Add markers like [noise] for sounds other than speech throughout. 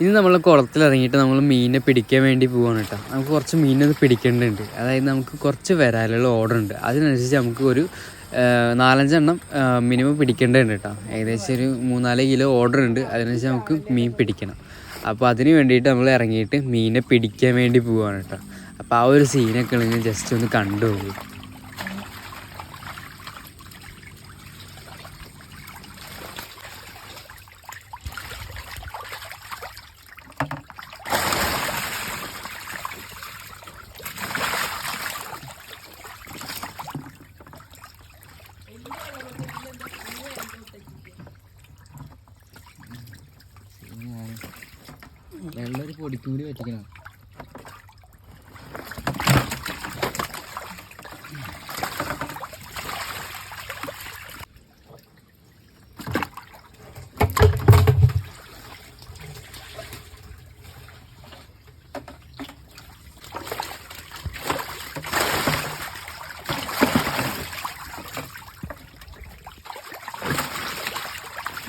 ഇനി നമ്മൾ കുളത്തിൽ ഇറങ്ങിയിട്ട് നമ്മൾ മീനിനെ പിടിക്കാൻ വേണ്ടി പോവാണ് കേട്ടോ. നമുക്ക് കുറച്ച് മീനൊന്ന് പിടിക്കേണ്ടതുണ്ട്. അതായത് നമുക്ക് കുറച്ച് വരാലുള്ള ഓർഡർ ഉണ്ട്. അതിനനുസരിച്ച് നമുക്ക് ഒരു നാലഞ്ചെണ്ണം മിനിമം പിടിക്കേണ്ടതുണ്ട് കേട്ടോ. ഏകദേശം ഒരു മൂന്നാൽ കിലോ ഓർഡർ ഉണ്ട്. അതിനനുസരിച്ച് നമുക്ക് മീൻ പിടിക്കണം. അപ്പോൾ അതിന് വേണ്ടിയിട്ട് നമ്മൾ ഇറങ്ങിയിട്ട് മീനെ പിടിക്കാൻ വേണ്ടി പോവാണ് കേട്ടോ. അപ്പോൾ ആ ഒരു സീനൊക്കെ നിങ്ങൾ ജസ്റ്റ് ഒന്ന് കണ്ടു വെള്ളം ഒരു പൊടിക്കും കൂടി പറ്റിക്കണം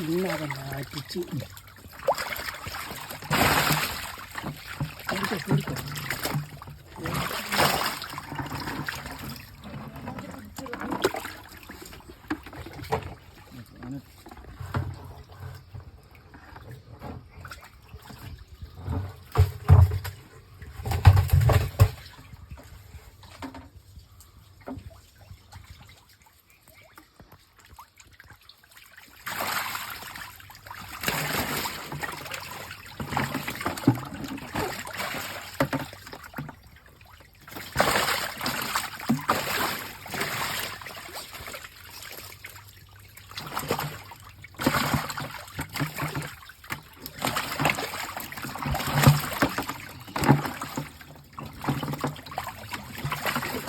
ഇല്ലാതെ മാറ്റിച്ച് público.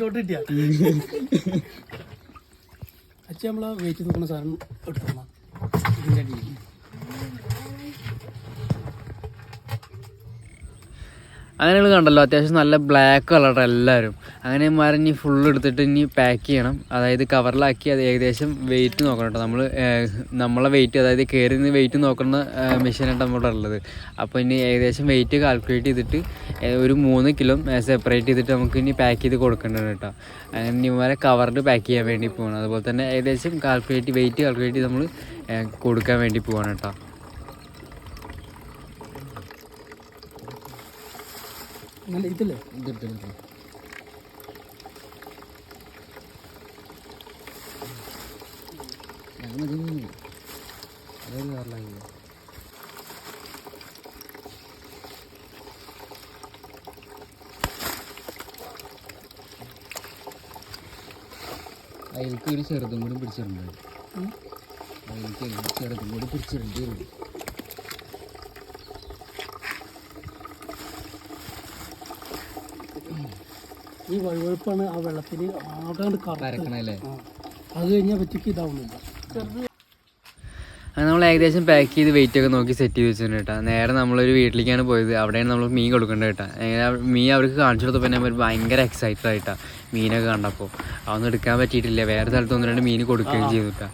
ഷോട്ട് കിട്ടിയ [laughs] അച്ഛൻ നമ്മളെ വെയിറ്റ് നോക്കുന്ന സാധനം എടുക്കണം ഇതിന്റെ അടിയിൽ. അങ്ങനെ നിങ്ങൾ കണ്ടല്ലോ അത്യാവശ്യം നല്ല ബ്ലാക്ക് കളർ എല്ലാവരും. അങ്ങനെ ഇനി ഫുള്ള് എടുത്തിട്ട് ഇനി പാക്ക് ചെയ്യണം. അതായത് കവറിലാക്കി അത് ഏകദേശം വെയിറ്റ് നോക്കണം കേട്ടോ നമ്മൾ നമ്മളെ വെയിറ്റ് അതായത് കയറി നിന്ന് വെയിറ്റ് നോക്കുന്ന മെഷീനാണ് നമ്മുടെ ഉള്ളത്. അപ്പോൾ ഇനി ഏകദേശം വെയിറ്റ് കാൽക്കുലേറ്റ് ചെയ്തിട്ട് ഒരു മൂന്ന് കിലോ സെപ്പറേറ്റ് ചെയ്തിട്ട് നമുക്ക് ഇനി പാക്ക് ചെയ്ത് കൊടുക്കേണ്ടത് കേട്ടോ അങ്ങനെ ഇനി ഇമാരെ കവറിൽ പാക്ക് ചെയ്യാൻ വേണ്ടി പോകണം അതുപോലെ തന്നെ ഏകദേശം കാൽക്കുലേറ്റ് വെയിറ്റ് കാൽക്കുലേറ്റ് ചെയ്ത് നമ്മൾ കൊടുക്കാൻ വേണ്ടി പോവാണ് കേട്ടോ നല്ല ഇതില്ലേ? അതിലേക്ക് ഒരു ചെറുതും കൂടി പിടിച്ചിട്ടുണ്ട് അതിലേക്ക് ഒരു ചെറുതും കൂടി പിടിച്ചിട്ടുണ്ട് ഈ വഴുവഴുപ്പാണ് ആ വെള്ളത്തിൽ ആകാണ്ട് കറക്കണല്ലേ അത് കഴിഞ്ഞാൽ പറ്റിക്ക് ഇതാവുന്നില്ല. അത് നമ്മൾ ഏകദേശം പാക്ക് ചെയ്ത് വെയിറ്റ് ഒക്കെ നോക്കി സെറ്റ് ചെയ്ത് വെച്ചിട്ടുണ്ട് കേട്ടോ. നേരെ നമ്മളൊരു വീട്ടിലേക്കാണ് പോയത്. അവിടെയാണ് നമ്മൾ മീൻ കൊടുക്കേണ്ടത് കേട്ടോ. അങ്ങനെ മീൻ അവർക്ക് കാണിച്ചു കൊടുത്തപ്പോൾ തന്നെ അവർ ഭയങ്കര എക്സൈറ്റഡ് ആയിട്ടാണ് മീനൊക്കെ കണ്ടപ്പോൾ അതൊന്നും എടുക്കാൻ പറ്റിയിട്ടില്ല. വേറെ സ്ഥലത്ത് ഒന്ന് രണ്ട് മീൻ കൊടുക്കുകയും ചെയ്തു കേട്ടോ.